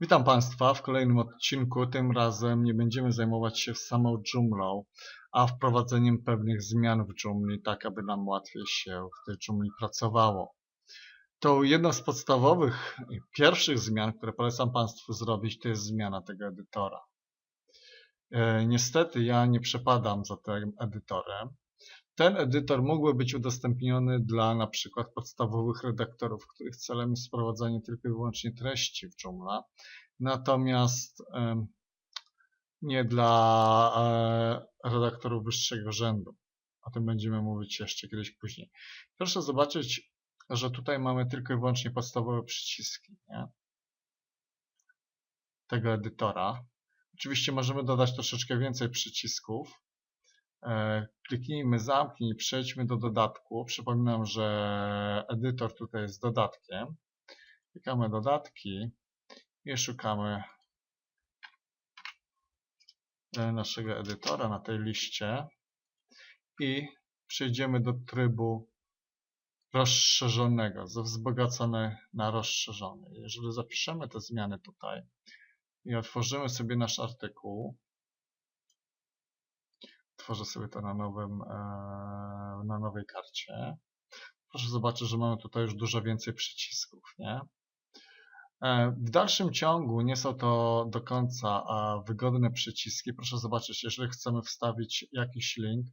Witam Państwa w kolejnym odcinku. Tym razem nie będziemy zajmować się samą dżumlą, a wprowadzeniem pewnych zmian w dżumli, tak aby nam łatwiej się w tej dżumli pracowało. To jedną z podstawowych pierwszych zmian, które polecam Państwu zrobić, to jest zmiana tego edytora. E, niestety ja nie przepadam za tym edytorem. Ten edytor mógłby być udostępniony dla na przykład podstawowych redaktorów, których celem jest wprowadzanie tylko i wyłącznie treści w Joomla, natomiast nie dla e, redaktorów wyższego rzędu. O tym będziemy mówić jeszcze kiedyś później. Proszę zobaczyć, że tutaj mamy tylko i wyłącznie podstawowe przyciski nie? tego edytora. Oczywiście możemy dodać troszeczkę więcej przycisków, kliknijmy zamknij i przejdźmy do dodatku. Przypominam, że edytor tutaj jest dodatkiem. Klikamy dodatki i szukamy e, naszego edytora na tej liście i przejdziemy do trybu rozszerzonego, ze wzbogacony na rozszerzony. Jeżeli zapiszemy te zmiany tutaj i otworzymy sobie nasz artykuł, tworzę sobie to na, nowym, e, na nowej karcie. Proszę zobaczyć, że mamy tutaj już dużo więcej przycisków. Nie? E, w dalszym ciągu nie są to do końca wygodne przyciski. Proszę zobaczyć, jeżeli chcemy wstawić jakiś link,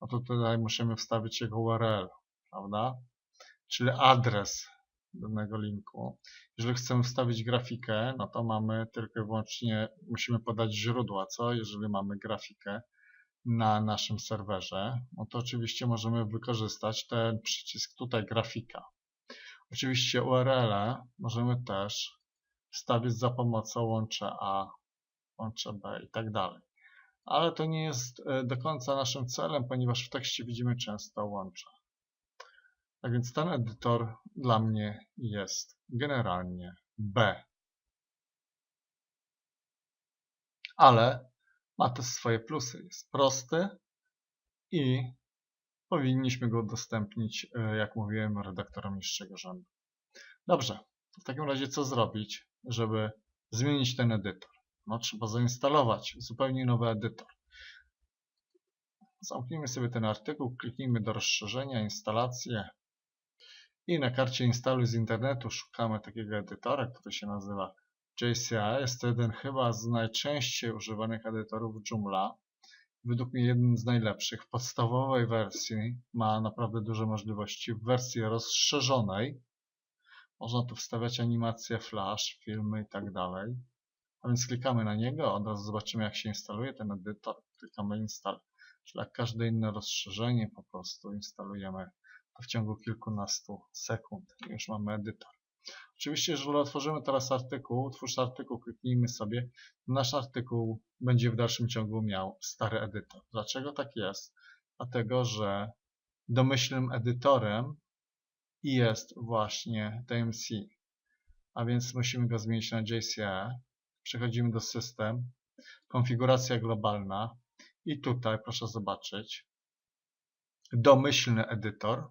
no to tutaj musimy wstawić jego URL, prawda? Czyli adres danego linku. Jeżeli chcemy wstawić grafikę, no to mamy tylko i wyłącznie, musimy podać źródła, co? Jeżeli mamy grafikę, na naszym serwerze, no to oczywiście możemy wykorzystać ten przycisk tutaj grafika. Oczywiście URL możemy też wstawić za pomocą łącze A, łącze B i tak dalej. Ale to nie jest e, do końca naszym celem, ponieważ w tekście widzimy często łącze. Tak więc ten edytor dla mnie jest generalnie B. Ale ma też swoje plusy. Jest prosty i powinniśmy go udostępnić, e, jak mówiłem, redaktorom niższego rzędu. Dobrze, w takim razie co zrobić, żeby zmienić ten edytor? No, trzeba zainstalować zupełnie nowy edytor. Zamknijmy sobie ten artykuł, kliknijmy do rozszerzenia, instalację i na karcie instaluj z internetu szukamy takiego edytora, który się nazywa JCA jest to jeden chyba z najczęściej używanych edytorów Joomla. Według mnie jeden z najlepszych. W podstawowej wersji ma naprawdę duże możliwości. W wersji rozszerzonej można tu wstawiać animacje flash, filmy i tak dalej. A więc klikamy na niego, od razu zobaczymy jak się instaluje ten edytor. Klikamy install. Czyli jak każde inne rozszerzenie po prostu instalujemy to w ciągu kilkunastu sekund. Już mamy edytor. Oczywiście, jeżeli otworzymy teraz artykuł, twórz artykuł, kliknijmy sobie, nasz artykuł będzie w dalszym ciągu miał stary edytor. Dlaczego tak jest? Dlatego, że domyślnym edytorem jest właśnie TMC, a więc musimy go zmienić na JCE. Przechodzimy do system, konfiguracja globalna i tutaj proszę zobaczyć domyślny edytor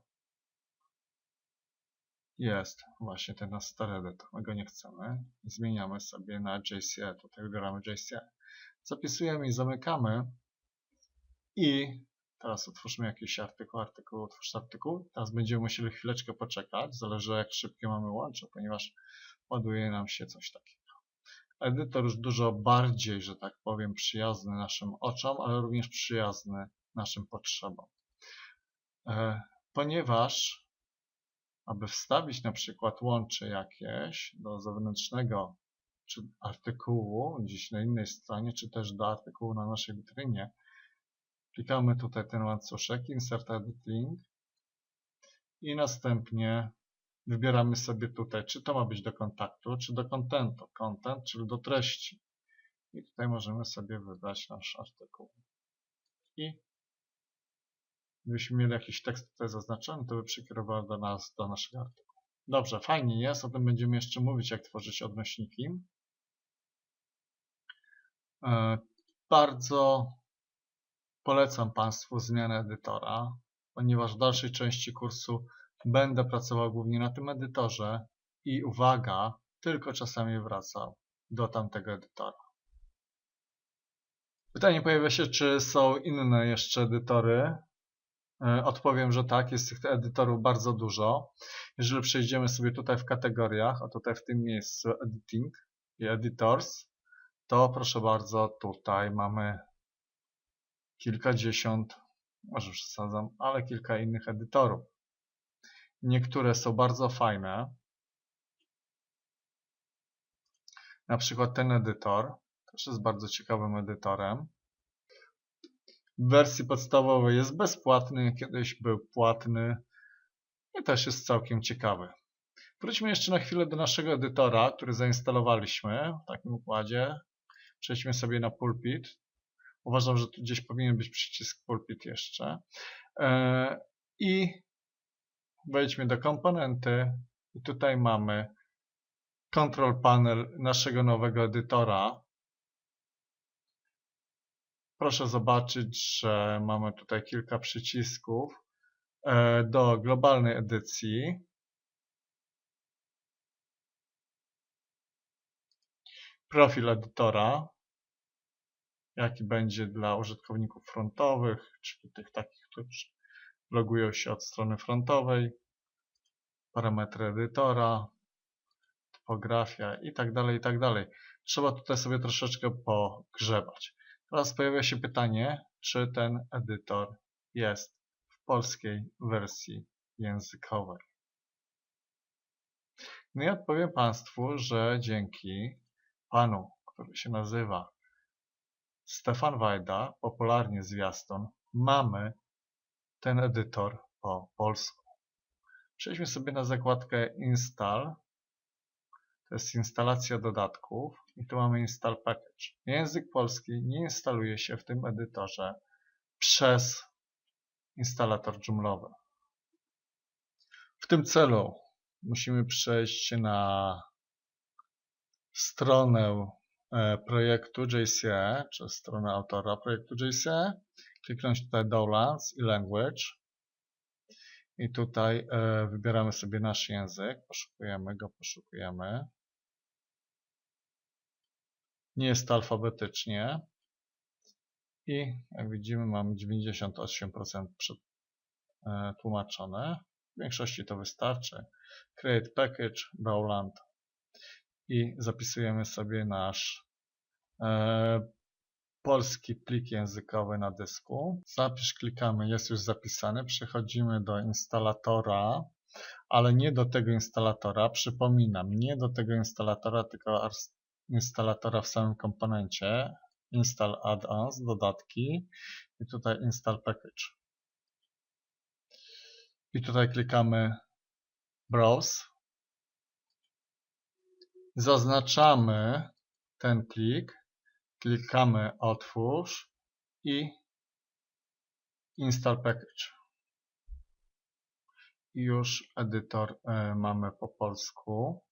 jest właśnie ten nasz stary edytor. My go nie chcemy. Zmieniamy sobie na JCE. Tutaj wybieramy JCE. Zapisujemy i zamykamy. I teraz otwórzmy jakiś artykuł, artykuł, otwórz artykuł. Teraz będziemy musieli chwileczkę poczekać. Zależy jak szybkie mamy łącze, ponieważ ładuje nam się coś takiego. Edytor już dużo bardziej, że tak powiem, przyjazny naszym oczom, ale również przyjazny naszym potrzebom. E, ponieważ aby wstawić na przykład łącze jakieś do zewnętrznego czy artykułu gdzieś na innej stronie, czy też do artykułu na naszej witrynie, klikamy tutaj ten łańcuszek Insert Edit Link i następnie wybieramy sobie tutaj, czy to ma być do kontaktu, czy do contentu. Content, czyli do treści. I tutaj możemy sobie wybrać nasz artykuł. I Gdybyśmy mieli jakiś tekst tutaj zaznaczony, to by przekierował do nas, do naszego artykułu. Dobrze, fajnie jest, o tym będziemy jeszcze mówić, jak tworzyć odnośniki. E, bardzo polecam Państwu zmianę edytora, ponieważ w dalszej części kursu będę pracował głównie na tym edytorze i uwaga, tylko czasami wracał do tamtego edytora. Pytanie pojawia się, czy są inne jeszcze edytory. E, Odpowiem, że tak, jest tych edytorów bardzo dużo. Jeżeli przejdziemy sobie tutaj w kategoriach, a tutaj w tym miejscu Editing i Editors, to proszę bardzo, tutaj mamy kilkadziesiąt, może przesadzam, ale kilka innych edytorów. Niektóre są bardzo fajne. Na przykład ten edytor też jest bardzo ciekawym edytorem. W wersji podstawowej jest bezpłatny, kiedyś był płatny i też jest całkiem ciekawy. Wróćmy jeszcze na chwilę do naszego edytora, który zainstalowaliśmy w takim układzie. Przejdźmy sobie na pulpit. Uważam, że tu gdzieś powinien być przycisk pulpit jeszcze. E, I wejdźmy do komponenty i tutaj mamy control panel naszego nowego edytora. Proszę zobaczyć, że mamy tutaj kilka przycisków e, do globalnej edycji. Profil edytora, jaki będzie dla użytkowników frontowych, czyli tych takich, którzy logują się od strony frontowej, parametry edytora, typografia i tak dalej, i tak dalej. Trzeba tutaj sobie troszeczkę pogrzebać. Teraz pojawia się pytanie, czy ten edytor jest w polskiej wersji językowej. No i odpowiem Państwu, że dzięki panu, który się nazywa Stefan Wajda, popularnie Zwiastun, mamy ten edytor po polsku. Przejdźmy sobie na zakładkę Install. To jest instalacja dodatków i tu mamy Install Package. Język polski nie instaluje się w tym edytorze przez instalator Joomla. W tym celu musimy przejść na stronę e, projektu JCE, czy stronę autora projektu JCE, kliknąć tutaj Downloads i Language i tutaj e, wybieramy sobie nasz język, poszukujemy go, poszukujemy. Nie jest alfabetycznie i jak widzimy mamy 98% tłumaczone. W większości to wystarczy. Create Package, Bowland i zapisujemy sobie nasz e, polski plik językowy na dysku. Zapisz klikamy, jest już zapisany. Przechodzimy do instalatora, ale nie do tego instalatora. Przypominam, nie do tego instalatora, tylko instalatora w samym komponencie. Install add-ons, dodatki i tutaj install package. I tutaj klikamy browse. Zaznaczamy ten plik klikamy otwórz i install package. I już edytor e, mamy po polsku.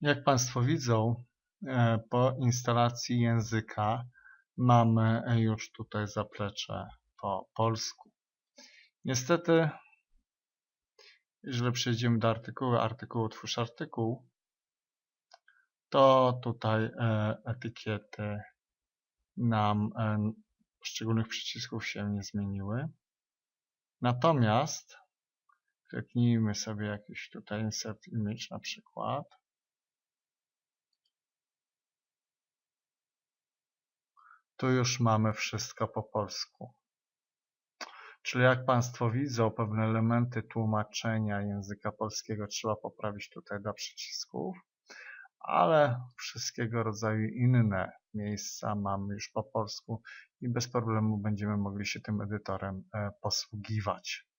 Jak Państwo widzą, e, po instalacji języka mamy już tutaj zaplecze po polsku. Niestety, jeżeli przejdziemy do artykułu, artykułu, twórz artykuł, to tutaj e, etykiety nam e, poszczególnych przycisków się nie zmieniły. Natomiast kliknijmy sobie jakiś tutaj insert image na przykład. Tu już mamy wszystko po polsku. Czyli jak Państwo widzą, pewne elementy tłumaczenia języka polskiego trzeba poprawić tutaj do przycisków ale wszystkiego rodzaju inne miejsca mamy już po polsku i bez problemu będziemy mogli się tym edytorem e, posługiwać.